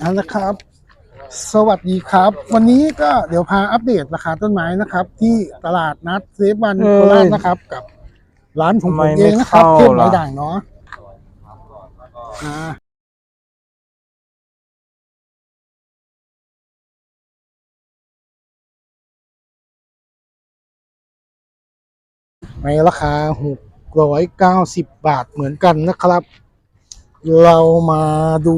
เอาละครับ สวัสดีครับ วันนี้ก็เดี๋ยวพาอัปเดตราคาต้นไม้นะครับ ที่ตลาดนัดเซฟวันเอ้ยโคราชนะครับ กับร้านของผมทำไมเองนะครับไม่เทเข้าพไม้ล่ะด่างเนาะอ่าในราคาหกร้อยเก้าสิบบาทเหมือนกันนะครับ เรามาดู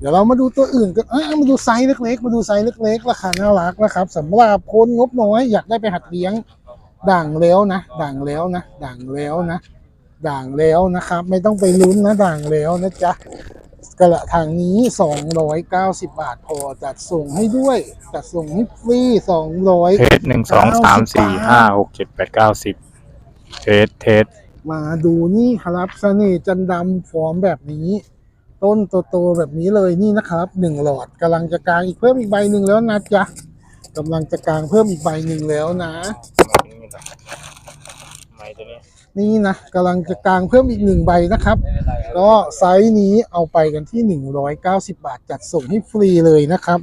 เดี๋ยวเรามาดูตัวอื่นกันเอ้ยมาดูไซส์เล็กๆ มาดูไซส์เล็กๆ ราคาน่ารักนะครับสำหรับคนงบน้อยอยากได้ไปหัดเลี้ยงด่างแล้วนะด่างแล้วนะด่างแล้วนะด่างแล้วนะครับ ไม่ต้องไปลุ้นนะด่างแล้วนะจ๊ะกระถางนี้ 290 บาทพอจัดส่งให้ด้วย จัดส่งให้ฟรี200เทสหนึ่งสองสามสี่ห้าหกเจ็ดแปดเก้าสิบเทสเทสมาดูนี่ครับเสน่ห์จันดำฟอร์มแบบนี้ ต้นโตๆแบบนี้เลยนี่นะครับหนึ่งหลอดกำลังจะกลางอีกเพิ่มอีกใบหนึ่งแล้วนะจ๊ะกำลังจะกลางเพิ่มอีกใบหนึ่งแล้วนะนี้นี่นะกำลังจะกลางเพิ่มอีกหนึ่งใบนะครับ ก็ไซส์นี้เอาไปกันที่ 190 บาท จัดส่งให้ฟรีเลยนะครับ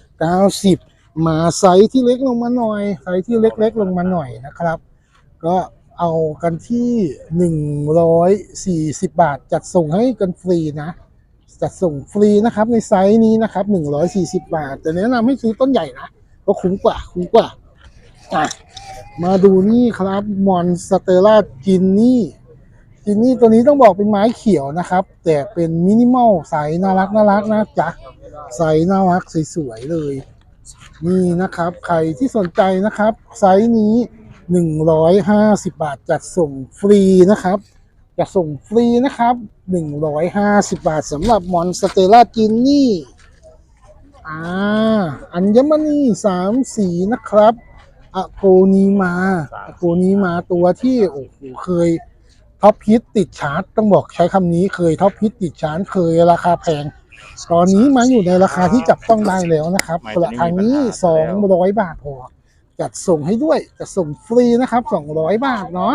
190 มาไซส์ที่เล็กลงมาหน่อยไซส์ที่เล็กๆลงมาหน่อยนะครับ ก็ เอากันที่ 140 บาท จัดส่งให้กันฟรีนะ จัดส่งฟรีนะครับในไซส์นี้นะครับ 140 บาท แต่แนะนำให้ซื้อต้นใหญ่นะก็คุ้มกว่าคุ้มกว่าอะมาดูนี่ครับมอนสเตล่าจินนี่จินนี่ตัวนี้ต้องบอกเป็นไม้เขียวนะครับ แต่เป็นมินิมอลไซส์น่ารักน่ารักนะจ๊ะไซส์น่ารักสวยๆเลย นี่นะครับ ใครที่สนใจนะครับ ไซส์นี้ 150 บาทจัดส่งฟรีนะครับจัดส่งฟรีนะครับ 150 บาทสำหรับมอนสเตล่าจินนี่อ่าอัญมณีสามสีนะครับอะโกนีมาอะโกนีมาตัวที่โอ้โหเคยท็อปฮิตติดชาร์ตต้องบอกใช้คำนี้เคยท็อปฮิตติดชาร์ตเคยราคาแพง ตอนนี้มาอยู่ในราคาที่จับต้องได้แล้วนะครับกระทางนี้ 200 บาทพอ จัดส่งให้ด้วยจัดส่งฟรีนะครับ 200 บาทเนาะ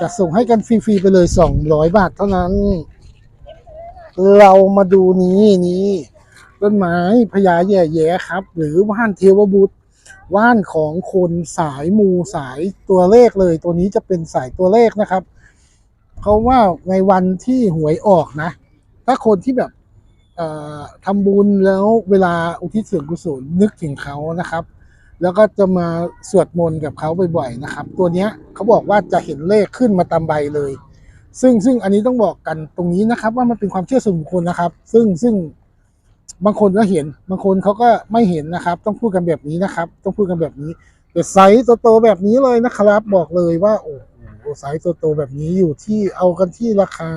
จัดส่งให้กันฟรีๆไปเลย 200 บาทเท่านั้น เรามาดูนี้นี่ต้นไม้พญาแย่แย่ครับ หรือว่านเทวบุตรว่านของคนสายมูสายตัวเลขเลย ตัวนี้จะเป็นสายตัวเลขนะครับเพราะว่าในวันที่หวยออกนะ ถ้าคนที่แบบเอ่อทำบุญแล้วเวลาอุทิศส่วนกุศลนึกถึงเขานะครับ แล้วก็จะมาสวดมนต์กับเขาบ่อยๆนะครับ ตัวเนี้ยเขาบอกว่าจะเห็นเลขขึ้นมาตามใบเลย ซึ่งซึ่งอันนี้ต้องบอกกันตรงนี้นะครับ ว่ามันเป็นความเชื่อส่วนบุคคลนะครับ ซึ่งซึ่งบางคนก็เห็นบางคนเขาก็ไม่เห็นนะครับ ต้องพูดกันแบบนี้นะครับ ต้องพูดกันแบบนี้แต่ไซส์โตๆแบบนี้เลยนะครับ บอกเลยว่าโอ้โหไซส์โตๆแบบนี้อยู่ที่เอากันที่ราคา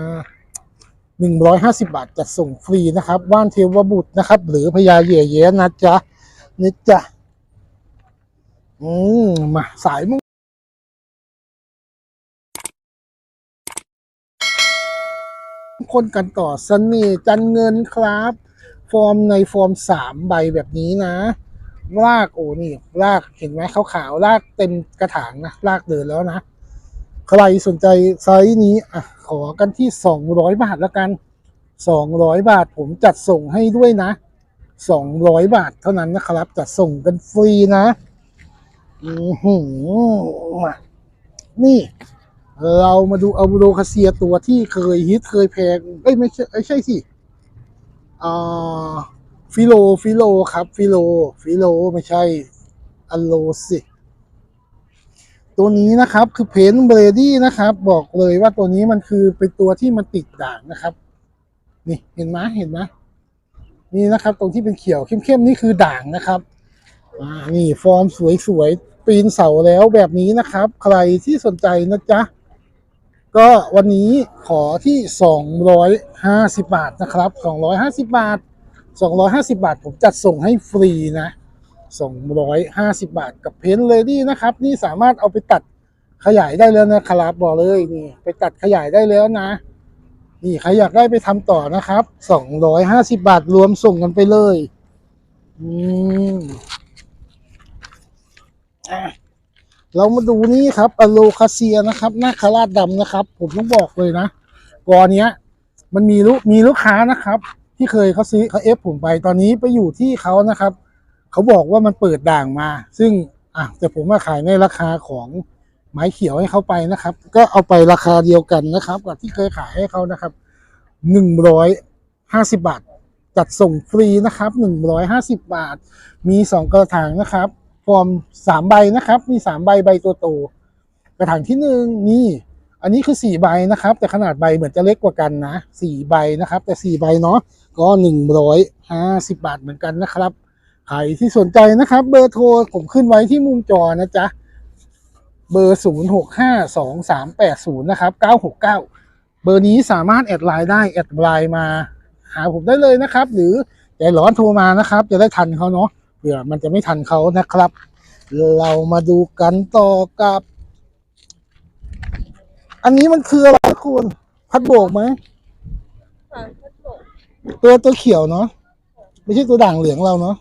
150 บาทจัดส่งฟรีนะครับว่านเทวบุตรนะครับ หรือพญาเหย่เย้นะจ๊ะนี่จ๊ะ อืมมาสายมุงคนกันต่อเสน่ห์จันเงินครับ ฟอร์มในฟอร์มสามใบแบบนี้นะรากโอ้นี่รากเห็นไหมขาวๆรากเต็มกระถางนะรากเดินแล้วนะ ใครสนใจไซส์นี้อะขอกันที่200บาทแล้วกัน200บาทผมจัดส่งให้ด้วยนะ200บาทเท่านั้นนะครับ จัดส่งกันฟรีนะ มานี่ เรามาดูอะโวโดคาเซียตัวที่เคยฮิตเคยแพงเอ้ยไม่ใช่ไม่ใช่สิอ่าฟิโลฟิโลครับ ฟิโล ฟิโลไม่ใช่อัลโลสิตัวนี้นะครับคือเพนเบรดี้นะครับ บอกเลยว่าตัวนี้มันคือเป็นตัวที่มันติดด่างนะครับ นี่เห็นไหมเห็นไหมนี่นะครับ ตรงที่เป็นเขียวเข้มๆนี่คือด่างนะครับอ่านี่ฟอร์มสวยๆ ปีนเสาแล้วแบบนี้นะครับ ใครที่สนใจนะจ๊ะ ก็วันนี้ขอที่ 250 บาทนะครับ 250 บาท 250 บาท ผมจัดส่งให้ฟรีนะ 250 บาทกับเพนเลดี้นะครับ นี่สามารถเอาไปตัดขยายได้แล้วนะครับบอกเลยนี่ไปตัดขยายได้แล้วนะ นี่ใครอยากได้ไปทำต่อนะครับ 250 บาทรวมส่งกันไปเลย อืม เรามาดูนี่ครับอโลคาเซียนะครับหน้าคาราดดำนะครับ ผมต้องบอกเลยนะกอเนี้ย มันมีลูกมีลูกค้านะครับ ที่เคยเขาซื้อเขาเอฟผมไปตอนนี้ไปอยู่ที่เขานะครับเขาบอกว่ามันเปิดด่างมา ซึ่งอะแต่ผมมาขายในราคาของไม้เขียวให้เขาไปนะครับ ก็เอาไปราคาเดียวกันนะครับ กับที่เคยขายให้เขานะครับหนึ่งร้อยห้าสิบบาทจัดส่งฟรีนะครับหนึ่งร้อยห้าสิบบาท มีสองกระถางนะครับ ฟอร์มสามใบนะครับ มีสามใบใบตัวโตกระถางที่หนึ่งนี่อันนี้คือสี่ใบนะครับ แต่ขนาดใบเหมือนจะเล็กกว่ากันนะสี่ใบนะครับ แต่สี่ใบเนาะก็หนึ่งร้อยห้าสิบบาทเหมือนกันนะครับใครที่สนใจนะครับ เบอร์โทรผมขึ้นไว้ที่มุมจอนะจ๊ะเบอร์ศูนย์หกห้าสองสามแปดศูนย์นะครับเก้าหกเก้าเบอร์นี้สามารถแอดไลน์ได้แอดไลน์มา หาผมได้เลยนะครับ หรือใจร้อนโทรมานะครับ จะได้ทันเขาเนาะ เผื่อมันจะไม่ทันเขานะครับ เรามาดูกันต่อกับ อันนี้มันคืออะไรคุณ พัดโบกไหมค่ะพัดโบกตัวตัวเขียวเนาะไม่ใช่ตัวด่างเหลืองเราเนาะ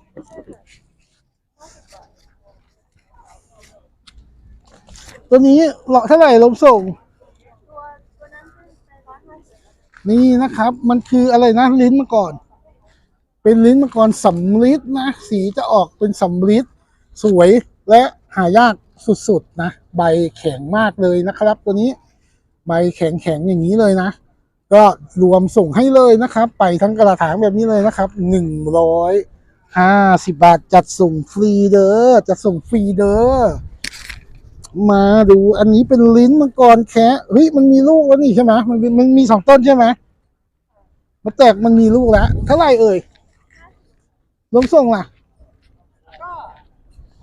ตัวนี้เหลาะเท่าไหร่ลมส่งตัวตัวนั้นเป็นไปร้อยห้าสิบนี่นะครับ มันคืออะไรนะลิ้นมังกร เป็นลิ้นมังกรสำลิดนะ สีจะออกเป็นสำลิดสวยและหายากสุดๆนะ ใบแข็งมากเลยนะครับ ตัวนี้ใบแข็งๆอย่างนี้เลยนะ ก็รวมส่งให้เลยนะครับ ไปทั้งกระถางแบบนี้เลยนะครับหนึ่งร้อยห้าสิบบาทจัดส่งฟรีเด้อจัดส่งฟรีเด้อมาดูอันนี้เป็นลิ้นมังกรแคะเฮ้ยมันมีลูกแล้วนี่ใช่ไหมมันมันมีสองต้นใช่ไหมมันแตกมันมีลูกแล้วเท่าไหร่เอ่ย รวมส่งล่ะ ก็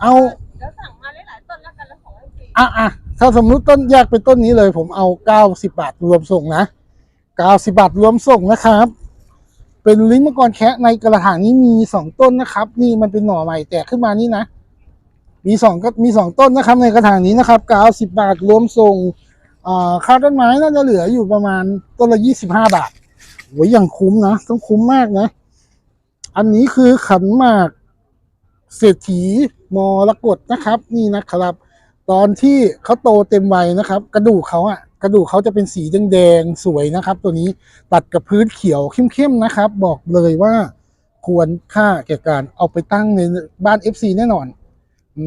เอาเดี๋ยวสั่งมาหลายๆต้นแล้วกันแล้วของให้ฟรีอะอะถ้าสมมุติต้นแยกเป็นต้นนี้เลย ผมเอาเก้าสิบาทรวมส่งนะเก้าสิบาทรวมส่งนะครับ เป็นลิ้นมังกรแคะในกระถางนี้มีสองต้นนะครับ นี่มันเป็นหน่อใหม่แตกขึ้นมานี่นะ มีสองก็มีสองต้นนะครับ ในกระถางนี้นะครับเก้าสิบาทรวมส่งอ่าค่าต้นไม้น่าจะเหลืออยู่ประมาณต้นละยี่สิบห้าบาทโหอย่างคุ้มนะต้องคุ้มมากนะ อันนี้คือขันหมากเศรษฐีมรกตนะครับ นี่นะครับ ตอนที่เขาโตเต็มวัยนะครับ กระดูกเขาอะกระดูกเขาจะเป็นสีแดงๆสวยนะครับ ตัวนี้ตัดกับพื้นเขียวเข้มๆนะครับ บอกเลยว่าควรค่าแก่การเอาไปตั้งในบ้าน FC แน่นอน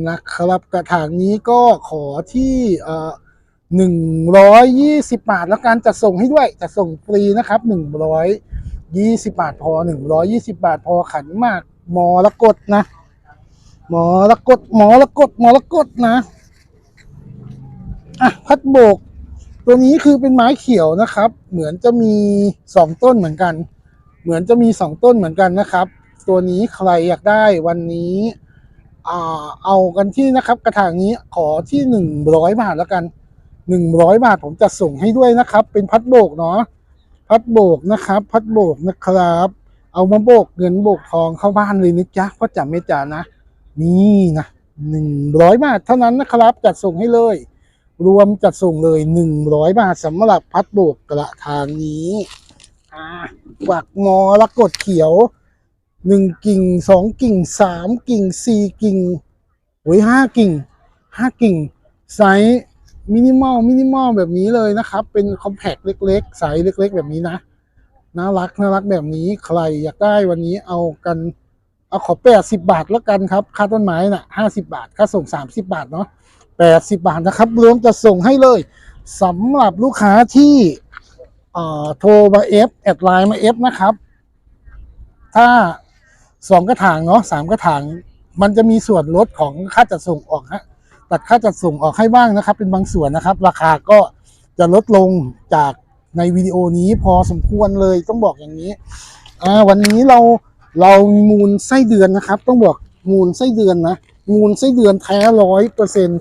นะครับกระถางนี้ก็ขอที่หนึ่งร้อยยี่สิบาทแล้วการจัดส่งให้ด้วยจัดส่งฟรีนะครับหนึ่งร้อย ยี่สิบาทพอหนึ่งร้อยยี่สิบาทพอขันมากหมอละกดนะ หมอละกด หมอละกด หมอละกดนะ อะ พัดโบก ตัวนี้คือเป็นไม้เขียวนะครับ เหมือนจะมีสองต้นเหมือนกัน เหมือนจะมีสองต้นเหมือนกันนะครับ ตัวนี้ใครอยากได้วันนี้อ่าเอากันที่นะครับ กระถางนี้ขอที่หนึ่งร้อยบาทแล้วกันหนึ่งร้อยบาทผมจะส่งให้ด้วยนะครับ เป็นพัดโบกเนาะ พัดโบกนะครับ พัดโบกนะครับ เอามาโบกเงินโบกทองเข้าบ้านเลยนะจ๊ะพ่อจ๋าแม่จ๋านะ นี่นะหนึ่งร้อยบาทเท่านั้นนะครับ จัดส่งให้เลย รวมจัดส่งเลยหนึ่งร้อยบาทสำหรับพัดโบกกระถางนี้อ่าปักมอละกดเขียวหนึ่งกิ่งสองกิ่งสามกิ่งสี่กิ่งโอ้ยห้ากิ่งห้ากิ่งไซส์ มินิมอลมินิมอลแบบนี้เลยนะครับ เป็นคอมแพคเล็กๆไซส์เล็ก ๆ แบบนี้นะน่ารักน่ารักแบบนี้ใครอยากได้วันนี้เอากันเอาขอแปดสิบาทแล้วกันครับค่าต้นไม้น่ะห้าสิบาทค่าส่งสามสิบาทเนาะแปดสิบาทนะครับรวมจะส่งให้เลยสำหรับลูกค้าที่เอ่อโทรมาเอฟแอดไลน์มาเอฟนะครับ ถ้าสองกระถางเนาะสามกระถาง มันจะมีส่วนลดของค่าจัดส่งออกฮะ ตัดค่าจัดส่งออกให้บ้างนะครับ เป็นบางส่วนนะครับ ราคาก็จะลดลงจากในวิดีโอนี้พอสมควรเลยต้องบอกอย่างนี้วันนี้เราเรามูลไส้เดือนนะครับ ต้องบอกมูลไส้เดือนนะมูลไส้เดือนแท้ร้อยเปอร์เซ็นต์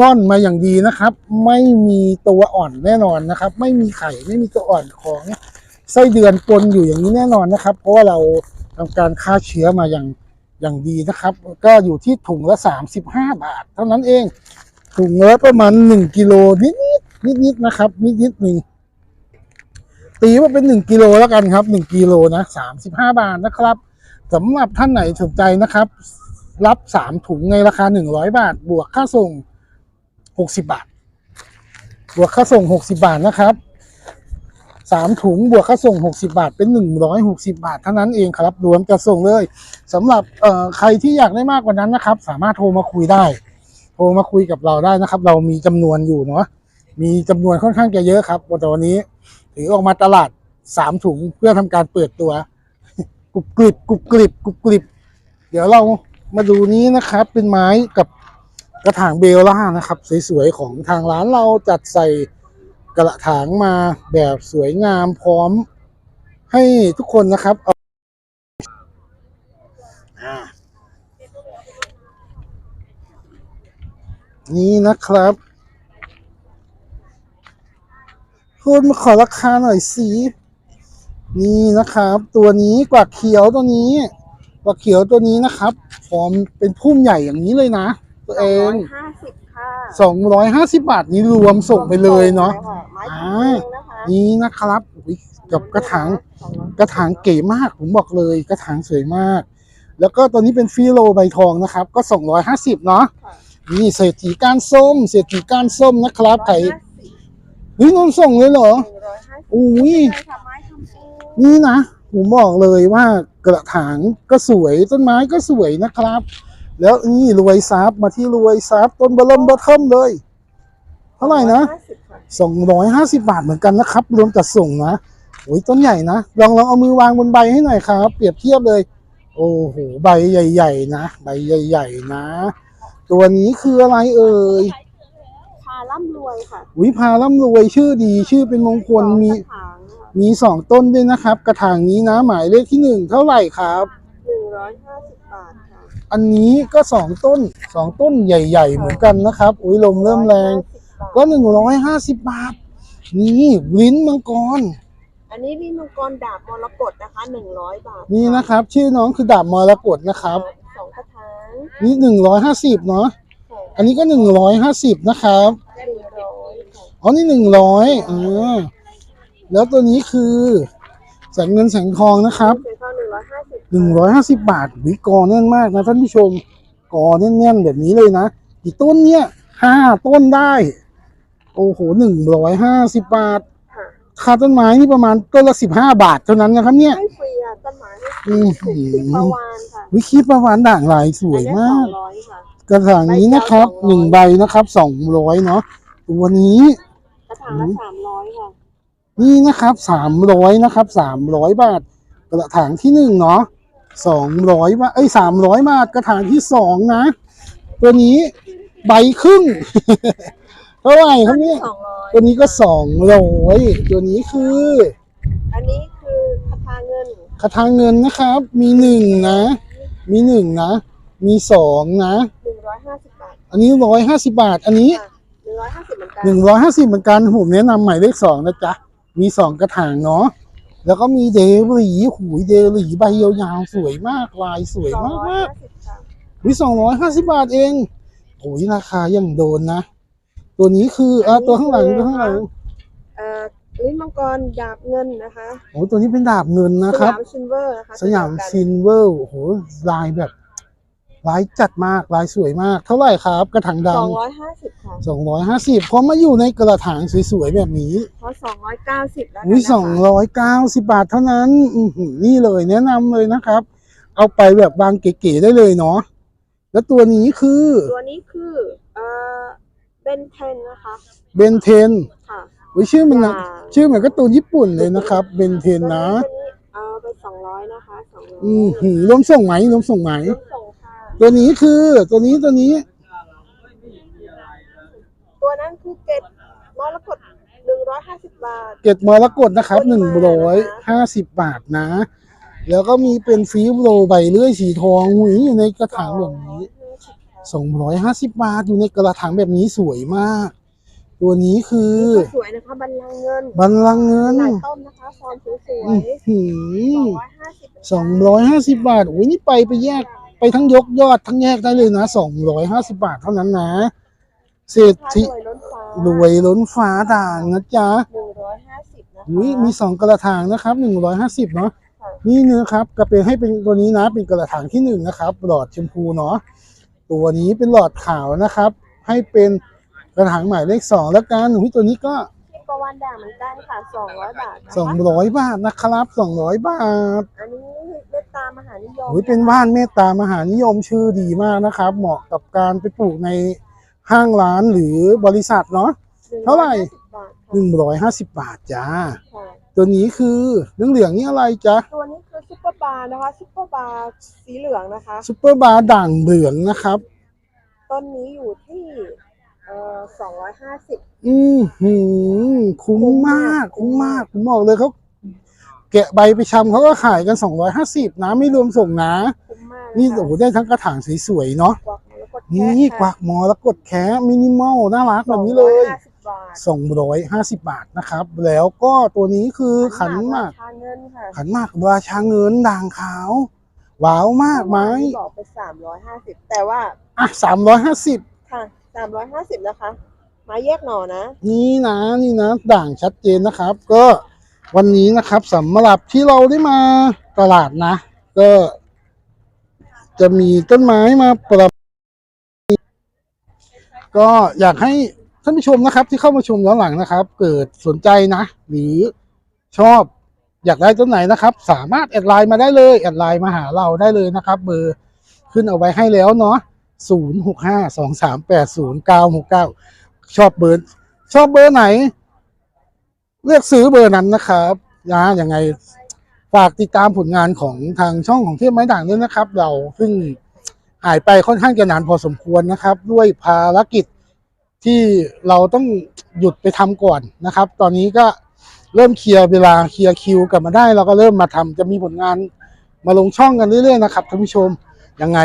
ร่อนมาอย่างดีนะครับ ไม่มีตัวอ่อนแน่นอนนะครับ ไม่มีไข่ไม่มีตัวอ่อนของไส้เดือนปนอยู่อย่างนี้แน่นอนนะครับ เพราะว่าเราทำการฆ่าเชื้อมาอย่าง อย่างดีนะครับ ก็อยู่ที่ถุงละสามสิบห้าบาท เท่านั้นเอง ถุงละประมาณหนึ่งกิโลนิดนิดนิดนะครับ นิดนิดหนึ่งตีว่าเป็นหนึ่งกิโลแล้วกันครับหนึ่งกิโลนะสามสิบห้าบาทนะครับสำหรับท่านไหนสนใจนะครับ รับสามถุงในราคาหนึ่งร้อยบาท บวกค่าส่งหกสิบาท บวกค่าส่งหกสิบาทนะครับ สามถุงบวกค่าส่งหกสิบาท เป็นหนึ่งร้อยหกสิบาท เท่านั้นเองครับรวมจะส่งเลยสำหรับเอ่อใครที่อยากได้มากกว่านั้นนะครับ สามารถโทรมาคุยได้ โทรมาคุยกับเราได้นะครับ เรามีจำนวนอยู่เนาะมีจำนวนค่อนข้างจะเยอะครับแต่วันนี้ถือออกมาตลาดสามถุงเพื่อทำการเปิดตัวกรุบกริบกรุบกริบกรุบกริบ เดี๋ยวเรามาดูนี้นะครับ เป็นไม้กับกระถางเบลล่านะครับ สวยๆของทางร้านเราจัดใส่ กระถางมาแบบสวยงามพร้อมให้ทุกคนนะครับเอานี่นะครับคุณมาขอราคาหน่อยสินี่นะครับ ตัวนี้กว่าเขียวตัวนี้ กว่าเขียวตัวนี้นะครับพร้อมเป็นพุ่มใหญ่อย่างนี้เลยนะ ตัวเองห้าสิบ ค่ะสองร้อยห้าสิบาทนี้รวมส่งไปเลยเนาะ ไม้อ่าทำเองนะคะนี่นะครับอุ๊ยกับกระถาง กระถางเก๋มากผมบอกเลยกระถางสวยมาก แล้วก็ตัวนี้เป็นฟิโลใบทองนะครับ ก็สองร้อยห้าสิบเนาะนี่เศรษฐีก้านส้ม เศรษฐีก้านส้มนะครับไก่เฮ้ยนนส่งเลยเหรอหนึ่งร้อยห้าสิบอุ้ย ใช่ค่ะไม้ทำเองนี่นะผมบอกเลยว่ากระถางก็สวยต้นไม้ก็สวยนะครับ แล้วนี่รวยซับมาที่รวยซับต้นเบอร์เริ่มเบอร์เทิมเลย เท่าไหร่นะห้าสิบค่ะสองร้อยห้าสิบาทเหมือนกันนะครับ รวมจัดส่งนะโอ้ยต้นใหญ่นะลองลองเอามือวางบนใบให้หน่อยครับ เปรียบเทียบเลย โอ้โหใบใหญ่ ๆ นะใบใหญ่ ๆ นะ ตัวนี้คืออะไรเอ่ยพาร่ำรวยค่ะวิพาร่ำรวยชื่อดีชื่อเป็นมงคลมีกระถางมีสองต้นด้วยนะครับ กระถางนี้นะหมายเลขที่หนึ่งเท่าไหร่ครับหนึ่งร้อยห้าสิบบาทค่ะ อันนี้ก็สองต้นสองต้นใหญ่ ๆ เหมือนกันนะครับ อุ้ยลมเริ่มแรง150ก็หนึ่งร้อยห้าสิบบาท นี่ลิ้นมังกร อันนี้นี่มังกรดาบมรกตนะคะหนึ่งร้อยบาทนี่นะครับ ชื่อน้องคือดาบมรกตนะครับ สองกระถางนี่หนึ่งร้อยห้าสิบเนาะค่ะอันนี้ก็หนึ่งร้อยห้าสิบนะครับหนึ่งร้อยค่ะอ๋อนี่หนึ่งร้อยอ่าแล้วตัวนี้คือแสงเงินแสงทองนะครับเป็นข้าวหนึ่ งร้อยห้าสิบหนึ่งร้อยห้าสิบบาทวิกอแน่นมากนะท่านผู้ชมกอแน่นๆแบบนี้เลยนะกี่ต้นเนี่ยห้าต้นได้ โอ้โหหนึ่งร้อยห้าสิบบาทค่ะค่าต้นไม้นี่ประมาณต้นละสิบห้าบาทเท่านั้นนะครับ เนี่ยให้ฟรีอะต้นไม้ให้ฟอืรีมถูกที่ประวานค่ะวิคิดประวันด่างลายสวยมากอันนี้สองร้อยค่ะกระถางนี้นะครับใบเดียวหนึ่งใบนะครับสองร้อยเนาะตัวนี้กระถางละสามร้อยค่ะนี่นะครับสามร้อยนะครับสามร้อยบาท กระถางที่หนึ่งเนาะสองร้อยบาทเอ้ยสามร้อยบาทกระถางที่สองนะ ตัวนี้ใบครึ่ง เท่าไหร่ครับเนี่ยสองร้อยตัวนี้ก็สองร้อยตัวนี้คืออันนี้คือคาถาเงินกระถางเงินนะครับ มีหนึ่งนะ มีหนึ่งนะ มีสองนะ หนึ่งร้อยห้าสิบบาทอันนี้ร้อยห้าสิบาท อันนี้ค่ะหนึ่งร้อยห้าสิบเหมือนกันหนึ่งร้อยห้าสิบเหมือนกันผมแนะนำหมายเลขสองนะจ๊ะ มีสองกระถางเนาะ แล้วก็มีเดลีหูยเดลีใบยาวๆสวยมากลายสวยสองมากร้อยมากห้าสิบค่ะวิสองร้อยห้าสิบาทเองโอ้ยราคายังโดนนะ ตัวนี้คืออะตัวข้างหลังตัวข้างหลังเอ่อลิ้นมังกรดาบเงินนะคะโอ้ยตัวนี้เป็นดาบเงินนะครับ สยามซินเวอร์นะคะสยามซินเวอร์โอ้โหลายแบบ ลายจัดมากลายสวยมาก เท่าไหร่ครับ กระถางดสองร้อยห้าสิบค่ะำสองร้อยห้าสิบพอมาอยู่ในกระถางสวยๆแบบนี้เพราะสองร้อยเก้าสิบแล้วกันอุ้ยนะคะสองร้อยเก้าสิบาทเท่านั้นอือหือนี่เลยแนะนำเลยนะครับ เอาไปแบบวางเก๋ๆได้เลยเนาะแล้วตัวนี้คือ ตัวนี้คือเอ่อเบนเทนนะคะเบนเทนค่ะอุ้ยชื่อมันนะอ่าชื่อเหมือนการ์ตูนญี่ปุ่นเลยนะครับเบนเทนนะตัวนี้เอาไปสองร้อยนะคะสองร้อยอือหือรวมส่งไหมรวมส่งไหมลูกส่งค่ะ ตัวนี้คือตัวนี้ตัวนี้ ตัวนั้นคือเกตมรกตหนึ่งร้อยห้าสิบบาท เกตมรกตนะครับหนึ่งร้อยห้าสิบบาทนะ แล้วก็มีเป็นฟิวโรใบเลื่อยสีทองหุยอยู่ในกระถางแบบนี้สองร้อยห้าสิบบาทอยู่ในกระถางแบบนี้สวยมาก ตัวนี้คือนี่ก็สวยนะคะบัลลังก์เงินบัลลังก์เงินหลายต้นนะคะฟอร์มสวยอื้อหือๆสองร้อยห้าสิบสองร้อยห้าสิบบาทโอ้ยนี่ไปไปแยก ไปทั้งยกยอดทั้งแยกได้เลยนะสองร้อยห้าสิบาทเท่านั้นนะเศรษถ้าฐีรวยล้นฟ้ารวยล้นฟ้าด่างนะจ๊ะหนึ่งร้อยห้าสิบนะคะอุ้ยมีสองกระถางนะครับหนึ่งร้อยห้าสิบเนาะค่ะนี่นะครับก็เป็นให้เป็นตัวนี้นะ เป็นกระถางที่หนึ่งนะครับ หลอดชมพูเนาะตัวนี้เป็นหลอดขาวนะครับ ให้เป็นกระถางหมายเลขสองแล้วกันอุ้ยตัวนี้ก็ที่ประาวานด่างเหมือนกันค่ะสองร้อยบาทนะคะสองร้อยบาทนะครับสองร้อยบาทอันนี้เม ตตามหานิยมโอ้ยเป็นว่านเมตตามหานิยมชื่อดีมากนะครับ เหมาะกับการไปปลูกในห้างร้านหรือบริษัทเนาะ เท่าไหร่ 150บาทหนึ่งร้อยห้าสิบบาทจ้า ค่ะตัวนี้คือเรื่องเหลืองๆนี่อะไรจ๊ะตัวนี้คือซุปเปอร์บาร์นะคะซุปเปอร์บาร์สีเหลืองนะคะ ซุปเปอร์บาร์ด่างเหลืองนะครับ ต้นนี้อยู่ที่เอ่อสองร้อยห้าสิบ อือหือคุ้มมาก คุ้มมาก ผมบอกเลยเขา แกะใบไปชำเขาก็ขายกันสองร้อยห้าสิบนะไม่รวมส่งนะ คุ้มมากนี่โอ้โหได้ทั้งกระถางสวยๆเนาะกวักแล้วกดแคะนี่กวักหมอแล้วกดแคะมินิมอลน่ารักแบบนี้เลย 250บาทสองร้อยห้าสิบบาทนะครับ แล้วก็ตัวนี้คือขันหมากชาเงินค่ะขันหมากราชาเงินด่างขาว ว้าวมากไหมบอกไปสามร้อยห้าสิบแต่ว่าอะสามร้อยห้าสิบค่ะสามร้อยห้าสิบนะคะ ไม้แยกหน่อนะ นี่นะนี่นะด่างชัดเจนนะครับ ก็ วันนี้นะครับสำหรับที่เราได้มาตลาดนะ ก็จะมีต้นไม้มาประก็อยากให้ท่านผู้ชมนะครับ ที่เข้ามาชมย้อนหลังนะครับ เกิดสนใจนะ หรือชอบอยากได้ต้นไหนนะครับ สามารถแอดไลน์มาได้เลยแอดไลน์มาหาเราได้เลยนะครับ เบอร์ขึ้นเอาไว้ให้แล้วเนาะศูนย์หกห้าสองสามแปดศูนย์เก้าหกเก้าชอบเบอร์ชอบเบอร์ไหน เลือกซื้อเบอร์นั้นนะครับนะยังไงฝากติดตามผลงานของทางช่องของเทพไม้ด่างด้วยนะครับ เราเพิ่งหายไปค่อนข้างจะนานพอสมควรนะครับ ด้วยภารกิจที่เราต้องหยุดไปทำก่อนนะครับ ตอนนี้ก็เริ่มเคลียร์เวลาเคลียร์คิวกลับมาได้ เราก็เริ่มมาทำจะมีผลงานมาลงช่องกันเรื่อยๆนะครับท่านผู้ชมยังไง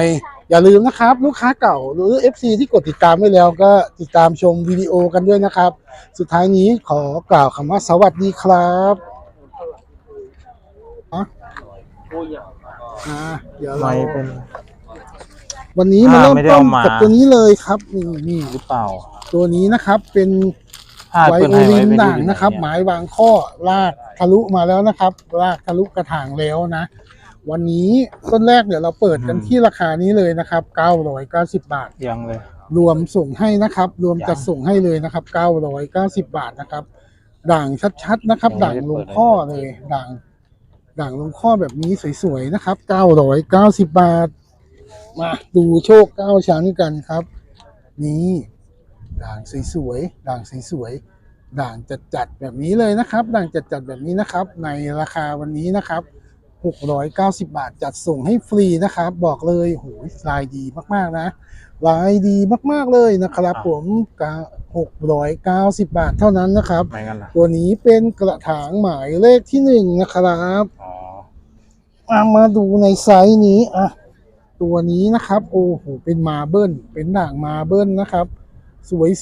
อย่าลืมนะครับ ลูกค้าเก่าหรือ FC ที่กดติดตามไว้แล้วก็ติดตามชมวิดีโอกันด้วยนะครับ สุดท้ายนี้ขอกล่าวคำว่าสวัสดีครับอะอ่าเดี๋ยวเราไม่เป็นวันนี้มาอ่าเริ่มไม่ได้ต้นเอามากับตัวนี้เลยครับนี่นี่หรือเปล่า ตัวนี้นะครับเป็นผ้าไวเปิ้ลโอให้ลิไว้นไม่ด่างนะครับหหมายมายวางข้อลากทะลุมาแล้วนะครับลากทะลุกระถางแล้วนะ วันนี้ต้นแรกเดี๋ยวเราเปิดกันที่ราคานี้เลยนะครับ990 บาท ยังเลย รวมส่งให้นะครับ รวมยังจัดส่งให้เลยนะครับ990 บาทนะครับ ด่างชัดๆนะครับยังด่างไม่ได้ลเปิงดข้อเลยเลยด่าง ด่างลงข้อแบบนี้สวยๆนะครับ990 บาท มาดูโชคเก้าชั้นกันครับ นี่ด่างสวยๆด่างสวยๆด่างจัดๆแบบนี้เลยนะครับ ด่างจัดๆแบบนี้นะครับ ในราคาวันนี้นะครับ 690 บาท จัดส่งให้ฟรีนะครับ บอกเลยโหยลายดีมากๆนะลายดีมากๆเลยนะครับอะผมกะ690 บาทเท่านั้นนะครับไม่งั้นล่ะตัวนี้เป็นกระถางหมายเลขที่หนึ่งนะครับอ๋ออะมาดูในไซส์นี้อะตัวนี้นะครับ โอ้โหเป็นมาเบิลเป็นด่างมาเบิลนะครับ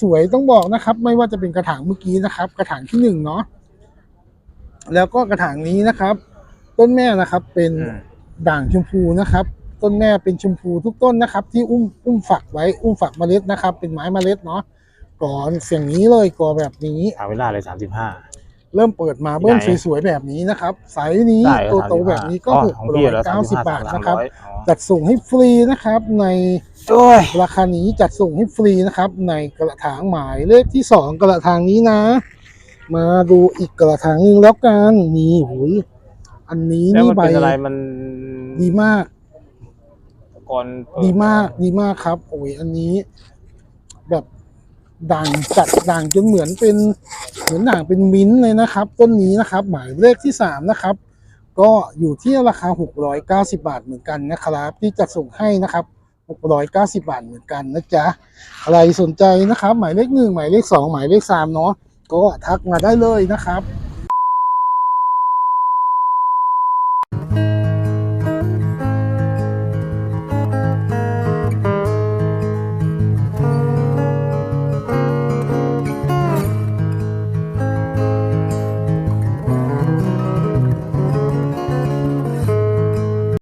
สวยๆต้องบอกนะครับ ไม่ว่าจะเป็นกระถางเมื่อกี้นะครับ กระถางที่หนึ่งเนาะแล้วก็กระถางนี้นะครับ ต้นแม่นะครับเป็นอืมด่างชมพูนะครับ ต้นแม่เป็นชมพูทุกต้นนะครับ ที่อุ้มอุ้มฝักไว้อุ้มฝักเมล็ดนะครับ เป็นไม้เมล็ดเนาะก่อนเสียงนี้เลยก่อแบบนี้เอาเวลาเลยสามสิบห้าเริ่มเปิดมาเบิ้ลไหนสวยๆแบบนี้นะครับไซส์นี้ได้โตโตๆแบบนี้ก็อ๋อหกของร้อพี่ยแล้วเก้าสิบบาทนะครับอ๋อจัดส่งให้ฟรีนะครับ ในโอ้ยราคานี้จัดส่งให้ฟรีนะครับ ในกระถางหมายเลขที่สองกระถางนี้นะ มาดูอีกกระถางหนึงแล้วกันนี่หุย อันนี้แล้วนี่มันใบเป็นอะไรมันดีมาก ก่อนเปิดีมากดีมากครับ โอ้ยอันนี้ แบบด่างจัดด่างจนเหมือนเป็นเหมือนด่างเป็นมิ้นท์เลยนะครับ ต้นนี้นะครับ หมายเลขที่สามนะครับ ก็อยู่ที่ราคา 690 บาทเหมือนกันนะครับ ที่จะส่งให้นะครับ 690 บาทเหมือนกันนะจ๊ะใครสนใจนะครับ หมายเลขหนึ่งหมายเลขสองหมายเลขสามเนาะก็ทักมาได้เลยนะครับ